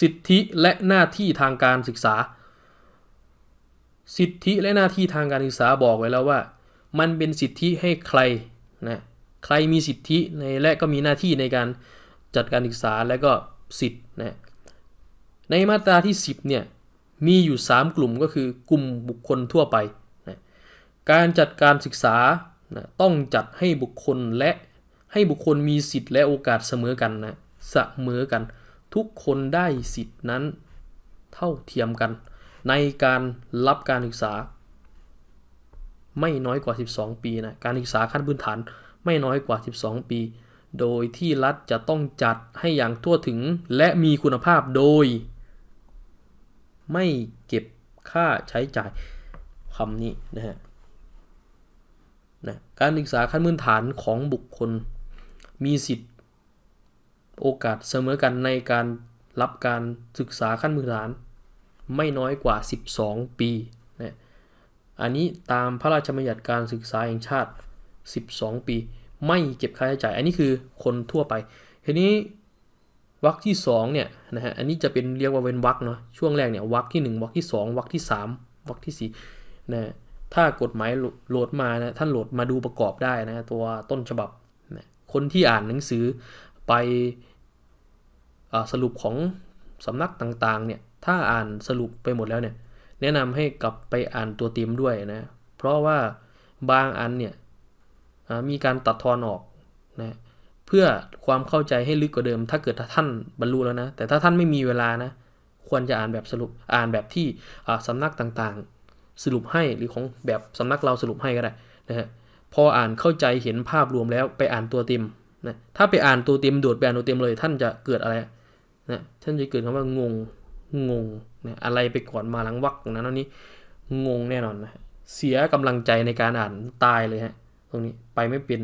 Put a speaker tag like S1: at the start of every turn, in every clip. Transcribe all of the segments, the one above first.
S1: สิทธิและหน้าที่ทางการศึกษา สิทธิและหน้าที่ทางการศึกษาบอกไว้แล้วว่า มันเป็นสิทธิให้ใครนะใครมีสิทธิในและก็มีหน้าที่ในการจัดการศึกษาและก็สิทธินะในมาตราที่ 10เนี่ยมีอยู่ 3 กลุ่มก็คือกลุ่มบุคคลทั่วไปนะการจัดการศึกษานะต้องจัดให้บุคคลและให้บุคคลมีสิทธิและโอกาสเสมอกันนะเสมอกัน ทุกคนได้สิทธินั้นเท่าเทียมกัน ในการรับการศึกษา ไม่น้อยกว่า 12 ปีนะการศึกษาขั้นพื้นฐานไม่น้อยกว่า 12 ปี โดยที่รัฐจะต้องจัดให้อย่างทั่วถึงและมีคุณภาพโดย ไม่เก็บค่าใช้จ่ายคำนี้นะฮะนะการศึกษาขั้นพื้นฐานของบุคคล มีสิทธิ โอกาสเสมอกันในการรับการศึกษาขั้นพื้นฐาน ไม่น้อยกว่า 12 ปีนะอันนี้ตามพระราชบัญญัติการศึกษาแห่งชาติ 12 ปี ไม่เก็บค่าใช้จ่าย อันนี้คือคนทั่วไป ทีนี้วรรคที่2เนี่ยนะฮะ อันนี้จะเป็นเรียกว่าเป็นวรรคเนาะ ช่วงแรกเนี่ยวรรคที่ 1วรรคที่ 2วรรคที่ 3วรรคที่4นะถ้ากฎหมายโหลดมานะท่านโหลดมาดูประกอบได้นะตัวต้นฉบับนะคนที่อ่านหนังสือไป สรุปของสำนักต่างๆเนี่ยถ้าอ่านสรุปไปหมดแล้วเนี่ยแนะนำให้กลับไปอ่านตัวเต็มด้วยนะเพราะว่าบางอันเนี่ยมีการตัดทอนออกนะเพื่อความเข้าใจให้ลึกกว่าเดิม ถ้าเกิดท่านบรรลุแล้วนะแต่ถ้าท่านไม่มีเวลานะควรจะอ่านแบบสรุปอ่านแบบที่สำนักต่างๆ สรุปให้หรือของแบบสำนักเราสรุปให้ก็ได้นะฮะพออ่านเข้าใจเห็นภาพรวมแล้วไปอ่านตัวเต็มนะถ้าไปอ่านตัวเต็มโดดไปอ่านตัวเต็มเลย ท่านจะเกิดอะไร นะท่านจะเกิดคำว่างงงงนะอะไรไปก่อนมาหลังวักนั้นนี้งงแน่นอนนะเสียกำลังใจในการอ่านตายเลยฮะตรงนี้ไปไม่เป็น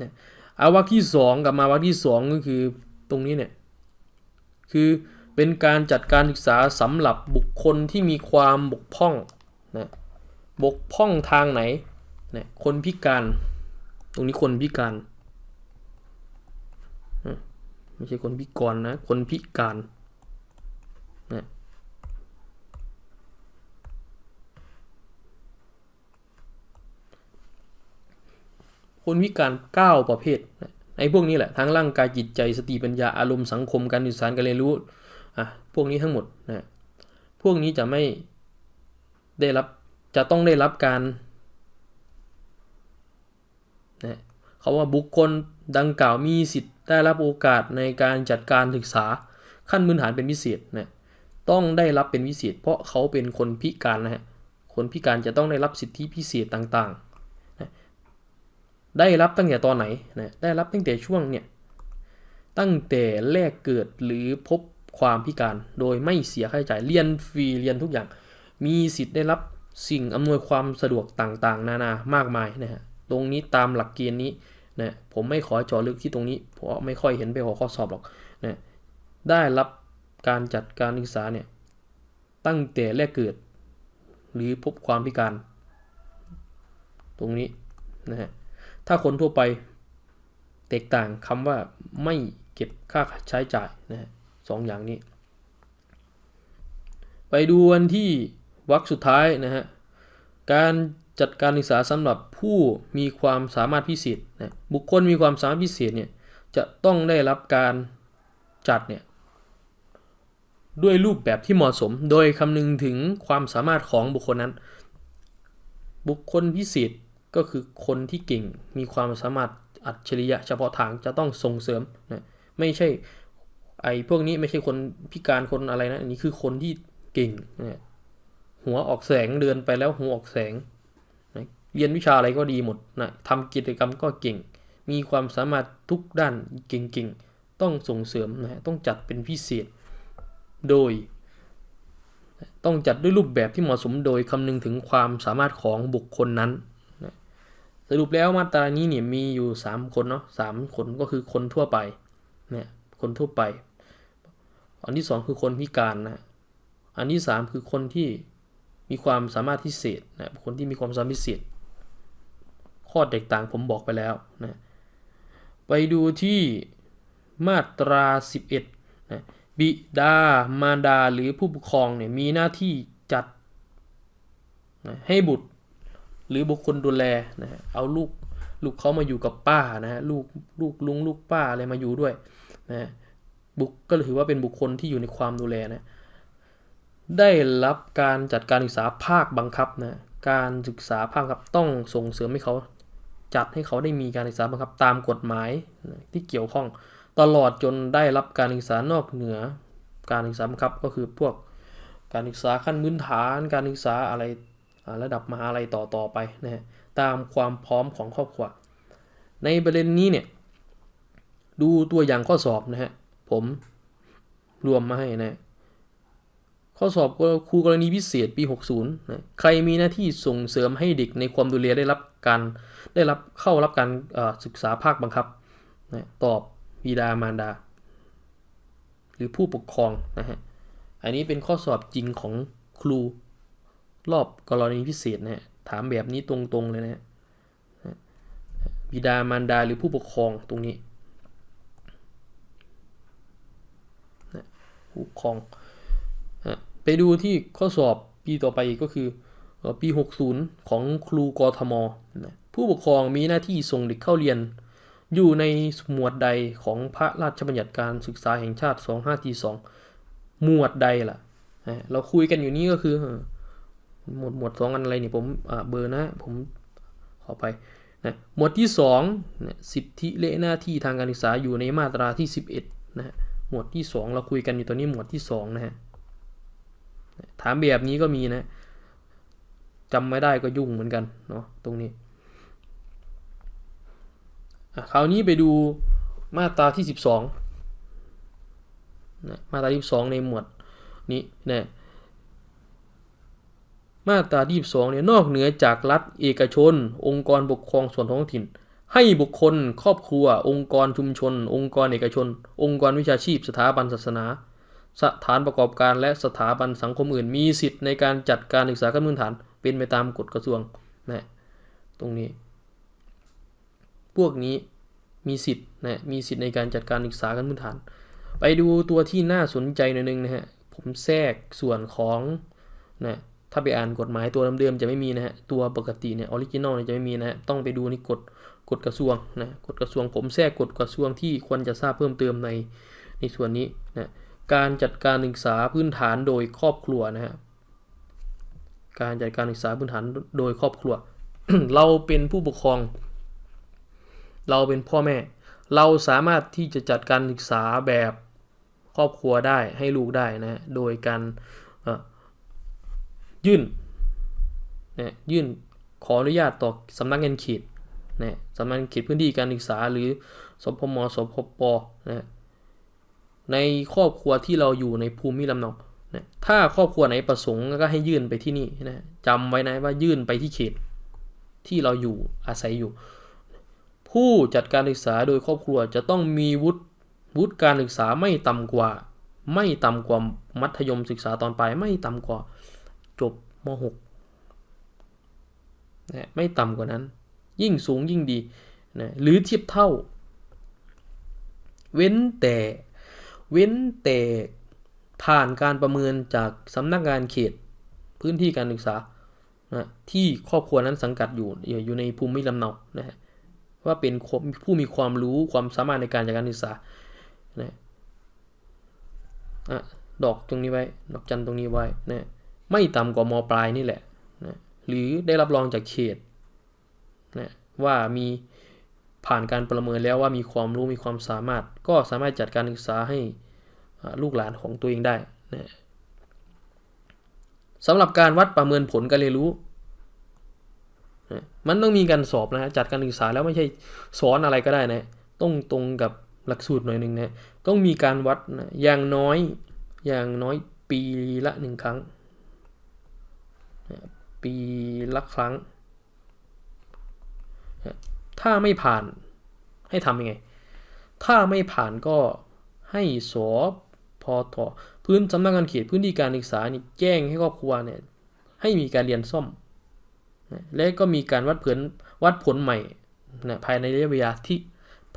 S1: นะเอาวรรคที่ 2กับมาวรรคที่ 2 ก็คือตรงนี้เนี่ยคือเป็นการจัดการศึกษาสำหรับบุคคลที่มีความบกพร่องนะบกพร่องทางไหนนะคนพิการ ตรงนี้คนพิการ ไม่ใช่คนพิกรนะ คนพิการนะคนพิการ 9 ประเภทนะไอ้พวกนี้แหละทั้งร่างกายจิตใจสติปัญญาอารมณ์สังคมการสื่อสารการเรียนรู้อะพวกนี้ทั้งหมดนะพวกนี้จะไม่ได้รับจะต้องได้รับการนะเขาว่าบุคคล ดังกล่าวมีสิทธิ์ได้รับโอกาสในการจัดการศึกษาขั้นพื้นฐานเป็นพิเศษนะต้องได้รับเป็นพิเศษ เพราะเขาเป็นคนพิการนะฮะคนพิการจะต้องได้รับสิทธิพิเศษต่างๆนะได้รับตั้งแต่ตอนไหนนะได้รับตั้งแต่ช่วงเนี่ยตั้งแต่แรกเกิดหรือพบความพิการโดยไม่เสียค่าใช้จ่ายเรียนฟรีเรียนทุกอย่าง มีสิทธิ์ได้รับสิ่งอำนวยความสะดวกต่างๆ นานามากมายนะฮะตรงนี้ตามหลักเกณฑ์นี้ นะผมไม่ขอจอลึกที่ตรงนี้ เพราะไม่ค่อยเห็นไปหัวข้อสอบหรอกนะได้รับการจัดการศึกษาเนี่ยตั้งแต่แรกเกิด หรือพบความพิการ ตรงนี้นะฮะถ้าคนทั่วไปแตกต่างคำว่าไม่เก็บค่าใช้จ่ายนะฮะสองอย่างนี้ ไปดูวันที่วรรคสุดท้ายนะฮะการ จัดการศึกษาสำหรับผู้มีความสามารถพิเศษนะบุคคลมีความสามารถพิเศษเนี่ยจะต้องได้รับการจัดเนี่ยด้วยรูปแบบที่เหมาะสม โดยคำนึงถึงความสามารถของบุคคลนั้น บุคคลพิเศษก็คือคนที่เก่งมีความสามารถอัจฉริยะเฉพาะทางจะต้องส่งเสริมนะไม่ใช่ไอ้พวกนี้ไม่ใช่คนพิการคนอะไรนะอันนี้คือคนที่เก่งนะหัวออกแสงเดินไปแล้วหัวออกแสง เรียนวิชาอะไรก็ดีหมดนะทำกิจกรรมก็เก่ง มีความสามารถทุกด้านเก่งๆ ต้องส่งเสริมนะต้องจัดเป็นพิเศษ โดย ต้องจัดด้วยรูปแบบที่เหมาะสมโดยคำนึงถึงความสามารถของบุคคลนั้นนะสรุปแล้วมาตรานี้เนี่ยมีอยู่ 3 คนเนาะสคนก็คือคนทั่วไปเนี่ยคนทั่วไป อันที่ 2 คือคนพิการนะอันที่ 3 คือคนที่มีความสามารถพิเศษนะคนที่มีความสามารถพิเศษ ข้อแตกต่างผมบอกไปแล้วนะไปดูที่มาตรา 11นะบิดามารดาหรือผู้ปกครองเนี่ยมีหน้าที่จัดนะให้บุตรหรือบุคคลดูแลนะเอาลูกลูกเขามาอยู่กับป้านะลูกลูกลุงลูกป้าอะไรมาอยู่ด้วยนะบุคก็ถือว่าเป็นบุคคลที่อยู่ในความดูแลนะได้รับการจัดการศึกษาภาคบังคับนะการศึกษาภาคบังคับต้องส่งเสริมให้เขา จัดให้เขาได้มีการศึกษาบังคับตามกฎหมายที่เกี่ยวข้องตลอดจนได้รับการศึกษานอกเหนือ การศึกษาบังคับก็คือพวกการศึกษาขั้นพื้นฐาน การศึกษาอะไรระดับมหาลัยต่อต่อไปนะฮะตามความพร้อมของครอบครัว ในประเด็นนี้เนี่ยดูตัวอย่างข้อสอบนะฮะผมรวมมาให้นะ ข้อสอบครูกรณีพิเศษปี 60นะใครมีหน้าที่ส่งเสริมให้เด็กในความดูแลได้รับการได้รับเข้ารับการศึกษาภาคบังคับนะตอบบิดามารดา หรือผู้ปกครองนะฮะอันนี้เป็นข้อสอบจริงของครูรอบกรณีพิเศษนะฮะถามแบบนี้ตรงๆเลยนะฮะบิดามารดาหรือผู้ปกครองตรงนี้นะผู้ปกครอง ดูที่ข้อสอบปีต่อไปก็คือปี 60 ของครูกทมนะผู้ปกครองมีหน้าที่ส่งเด็กเข้าเรียน อยู่ในหมวดใดของพระราชบัญญัติการศึกษาแห่งชาติ 2542 หมวดใดล่ะอะเราคุยกันอยู่นี้ก็คือ หมวดหมวดสองอันอะไรนี่ผมเบอร์นะผมขอไปนะหมวดที่2นะสิทธิและหน้าที่ทางการศึกษาอยู่ในมาตราที่ 11นะฮะหมวดที่ 2 เราคุยกันอยู่ตอนนี้หมวดที่2นะฮะ ถามแบบนี้ก็มีนะจำไม่ได้ก็ยุ่งเหมือนกันเนาะตรงนี้คราวนี้ไปดูมาตราที่ 12นะมาตราที่12ในหมวดนี้นะมาตราที่12เนี่ยนอกเหนือจากรัฐเอกชน องค์กรปกครองส่วนท้องถิ่น ให้บุคคล ครอบครัว องค์กรชุมชน องค์กรเอกชน องค์กรวิชาชีพ สถาบันศาสนา สถานประกอบการและสถาบันสังคมอื่น มีสิทธิ์ในการจัดการศึกษาขั้นพื้นฐาน เป็นไปตามกฎกระทรวงนะตรงนี้ พวกนี้มีสิทธิ์นะมีสิทธิ์ในการจัดการศึกษาขั้นพื้นฐาน ไปดูตัวที่น่าสนใจหน่อยนึงนะฮะผมแทรกส่วนของนะถ้าไปอ่านกฎหมายตัวเดิมๆจะไม่มีนะฮะตัวปกติเนี่ยออริจินอลเนี่ยจะไม่มีนะฮะต้องไปดูในกฎกฎกระทรวงนะกฎกระทรวงผมแทรกกฎกระทรวงที่ควรจะทราบเพิ่มเติมในในส่วนนี้นะ การจัดการศึกษาพื้นฐานโดยครอบครัวนะฮะการจัดการศึกษาพื้นฐานโดยครอบครัว เราเป็นผู้ปกครอง เราเป็นพ่อแม่ เราสามารถที่จะจัดการศึกษาแบบครอบครัวได้ให้ลูกได้นะโดยการยื่นนะยื่นขออนุญาตต่อสำนักงานเขตนะสำนักงานเขตพื้นที่การศึกษาหรือสพมสพปนะ ในครอบครัวที่เราอยู่ในภูมิลำเนานะถ้าครอบครัวไหนประสงค์ก็ให้ยื่นไปที่นี่นะจำไว้นะว่ายื่นไปที่เขตที่เราอยู่อาศัยอยู่ ผู้จัดการศึกษาโดยครอบครัวจะต้องมีวุฒิวุฒิการศึกษาไม่ต่ำกว่า ไม่ต่ำกว่ามัธยมศึกษาตอนปลายไม่ต่ำกว่าจบม .6 นะไม่ต่ำกว่านั้น ยิ่งสูงยิ่งดีนะหรือเทียบเท่า เว้นแต่ เว้นแต่ผ่านการประเมินจากสำนักงานเขต พื้นที่การศึกษานะที่ครอบครัวนั้นสังกัดอยู่อยู่ในภูมิลำเนานะฮะว่าเป็นผู้มีความรู้ความสามารถในการจัดการศึกษานะอะดอกตรงนี้ไว้ ดอกจันตรงนี้ไว้นะไม่ต่ำกว่ามปลายนี่แหละนะหรือได้รับรองจากเขตนะว่ามี ผ่านการประเมินแล้วว่ามีความรู้มีความสามารถ ก็สามารถจัดการศึกษาให้ลูกหลานของตัวเองได้นะสำหรับการวัดประเมินผลการเรียนรู้ มันต้องมีการสอบนะจัดการศึกษาแล้วไม่ใช่สอนอะไรก็ได้นะ ต้องตรงกับหลักสูตรหน่อยหนึ่งนะ ต้องมีการวัดนะอย่างน้อย อย่างน้อยปีละหนึ่งครั้ง ปีละครั้ง ถ้าไม่ผ่านให้ทำยังไง ถ้าไม่ผ่านก็ให้สอพอทอพื้นสำนักงานเขตพื้นที่การศึกษานี่แจ้งให้ครอบครัวเนี่ยให้มีการเรียนซ่อมนะและก็มีการวัดผลวัดผลใหม่นะภายในระยะเวลาที่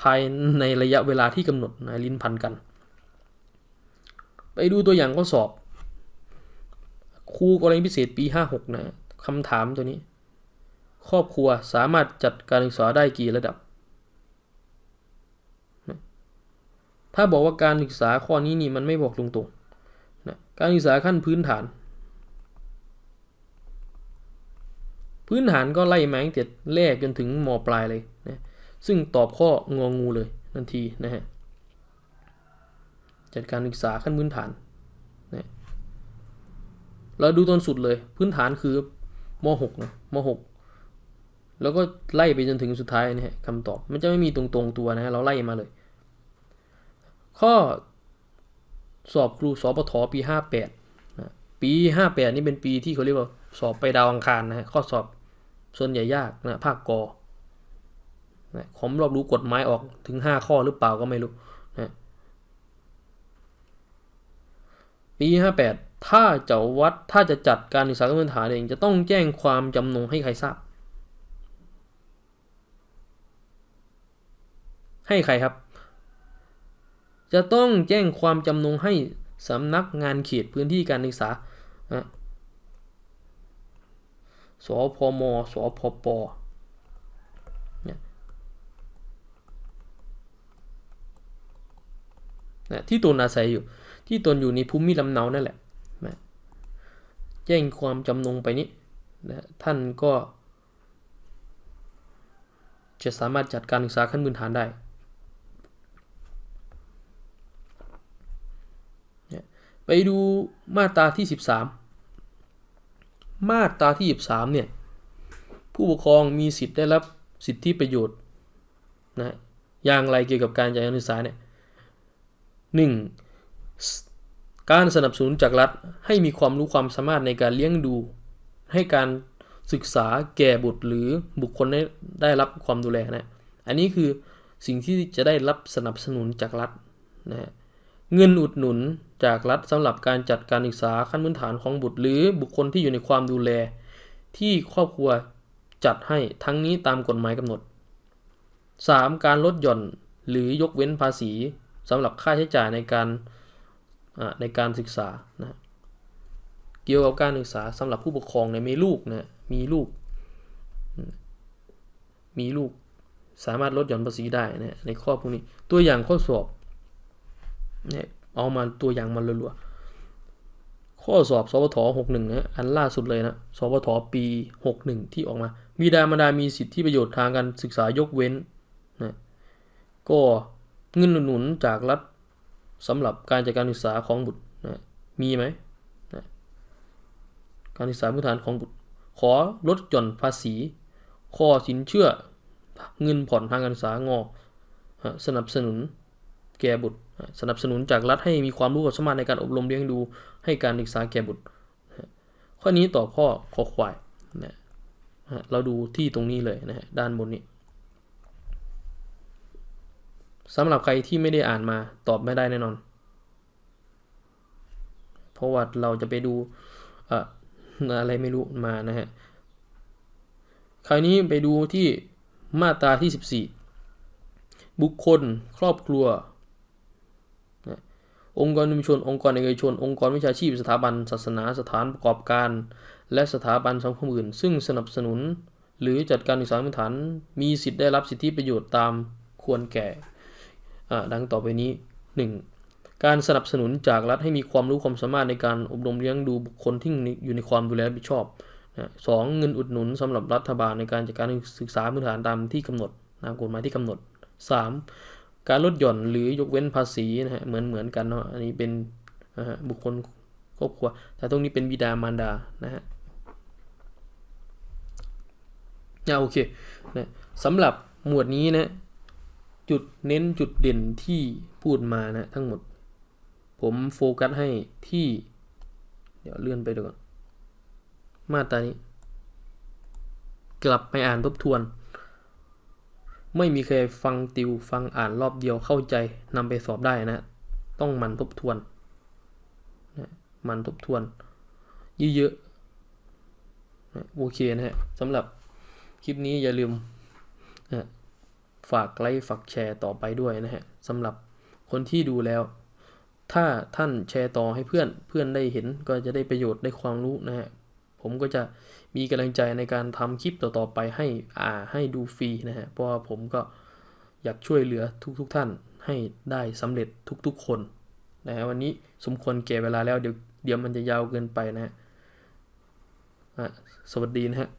S1: ภายในระยะเวลาที่กำหนดนะลิ้นพันกัน ไปดูตัวอย่างข้อสอบครูกรณีพิเศษปี 56 นะคำถามตัวนี้ ครอบครัวสามารถจัดการศึกษาได้กี่ระดับ ถ้าบอกว่าการศึกษาข้อนี้นี่มันไม่บอกตรงๆนะการศึกษาขั้นพื้นฐาน พื้นฐานก็ไล่มาตั้งแต่แรกจนถึงมปลายเลยนะซึ่งตอบข้ององูเลยทันทีนะฮะจัดการศึกษาขั้นพื้นฐานนะเราดูต้นสุดเลยพื้นฐานคือม .6 นะม .6 แล้วก็ไล่ไปจนถึงสุดท้ายนะฮะคำตอบมันจะไม่มีตรงๆตัวนะเราไล่มาเลย ข้อสอบครูสปทปี 58นะปี 58 นี่เป็นปีที่เขาเรียกว่าสอบไปดาวอังคารนะฮะข้อสอบส่วนใหญ่ยากนะภาคกอนะผมรอบรู้กฎหมายออกถึง 5 ข้อหรือเปล่าก็ไม่รู้นะปี 58 ถ้าจะวัดถ้าจะจัดการศึกษาขั้นพื้นฐานเอง จะต้องแจ้งความจำนงให้ใครทราบ ให้ใครครับ จะต้องแจ้งความจำนงให้สำนักงานเขตพื้นที่การศึกษาสพม สพปนะที่ตนอาศัยอยู่ ที่ตนอยู่ในภูมิลำเนานั่นแหละนะแจ้งความจำนงไปนี้นะท่านก็ จะสามารถจัดการศึกษาขั้นพื้นฐานได้เนี่ย ไปดูมาตราที่ 13 มาตราที่ 13 เนี่ย ผู้ปกครองมีสิทธิ์ได้รับสิทธิประโยชน์นะอย่างไรเกี่ยวกับการจัดการศึกษาเนี่ยหนึ่งการสนับสนุนจากรัฐให้มีความรู้ความสามารถในการเลี้ยงดู ให้การศึกษาแก่บุตรหรือบุคคลได้ได้รับความดูแลนะอันนี้คือสิ่งที่จะได้รับสนับสนุนจากรัฐนะเงินอุดหนุน จากรัฐสำหรับการจัดการศึกษาขั้นพื้นฐานของบุตร หรือบุคคลที่อยู่ในความดูแล ที่ครอบครัวจัดให้ทั้งนี้ตามกฎหมายกำหนด 3. การลดหย่อนหรือยกเว้นภาษีสำหรับค่าใช้จ่ายในการในการศึกษานะเกี่ยวกับการศึกษาสำหรับผู้ปกครองในมีลูกนะมีลูก มีลูกสามารถลดหย่อนภาษีได้นะในข้อพวกนี้ตัวอย่างข้อสอบเนี่ย เอามาตัวอย่างมาลัวๆข้อสอบสวท61นะอันล่าสุดเลยนะสวทปี 61 ที่ออกมาบิดามารดามีสิทธิประโยชน์ทางการศึกษายกเว้นนะก็เงินหนุนจากรัฐสำหรับการจัดการศึกษาของบุตรนะมีไหมนะการศึกษาพื้นฐานของบุตร ขอลดหย่อนภาษี ข้อสินเชื่อ เงินผ่อนทางการศึกษางอสนับสนุนแก่บุตร สนับสนุนจากรัฐให้มีความรู้ความสามารถในการอบรมเลี้ยงดูให้การศึกษาแก่บุตร ข้อนี้ตอบข้อขอควายนะเราดูที่ตรงนี้เลยนะฮะด้านบนนี้สำหรับใครที่ไม่ได้อ่านมาตอบไม่ได้แน่นอน เพราะว่าเราจะไปดูอะไรไม่รู้มานะฮะคราวนี้ไปดูที่มาตราที่ 14 บุคคล ครอบครัว องค์กรชุมชน องค์กรเอกชน องค์กรวิชาชีพ สถาบัน ศาสนา สถานประกอบการ และสถาบันสังคมอื่น ซึ่งสนับสนุน หรือจัดการศึกษาพื้นฐาน มีสิทธิ์ได้รับสิทธิประโยชน์ตามควรแก่ ดังต่อไปนี้ 1. การสนับสนุนจากรัฐให้มีความรู้ความสามารถในการอบรมเลี้ยงดูบุคคลที่อยู่ในความดูแลรับผิดชอบสองเงินอุดหนุนสำหรับรัฐบาลในการจัดการศึกษาพื้นฐานตามที่กำหนดตามกฎหมายที่กำหนด 3. การลดหย่อนหรือยกเว้นภาษีนะฮะเหมือนเหมือนกันเนาะอันนี้เป็นบุคคลครอบครัว แต่ตรงนี้เป็นบิดามารดานะฮะโอเคนะสำหรับหมวดนี้นะจุดเน้นจุดเด่นที่พูดมานะทั้งหมด ผมโฟกัสให้ที่ เดี๋ยวเลื่อนไปดูก่อน มาตรานี้ กลับไปอ่านทบทวน ไม่มีใครฟังติวฟังอ่านรอบเดียวเข้าใจนำไปสอบได้นะ ต้องมันทบทวนนะมันทบทวน เยอะๆนะโอเคนะฮะสำหรับคลิปนี้อย่าลืมนะฝากไลค์ฝากแชร์ต่อไปด้วยนะฮะสำหรับคนที่ดูแล้ว ถ้าท่านแชร์ต่อให้เพื่อนเพื่อนได้เห็นก็จะได้ประโยชน์ได้ความรู้นะฮะ ผมก็จะมีกำลังใจในการทำคลิปต่อๆไปให้อ่าให้ดูฟรีนะฮะเพราะว่าผมก็อยากช่วยเหลือทุกๆท่านให้ได้สำเร็จทุกๆคนนะฮะวันนี้สมควรเก่เวลาแล้วเดี๋ยวเดี๋ยวมันจะยาวเกินไปนะฮะสวัสดีนะฮะ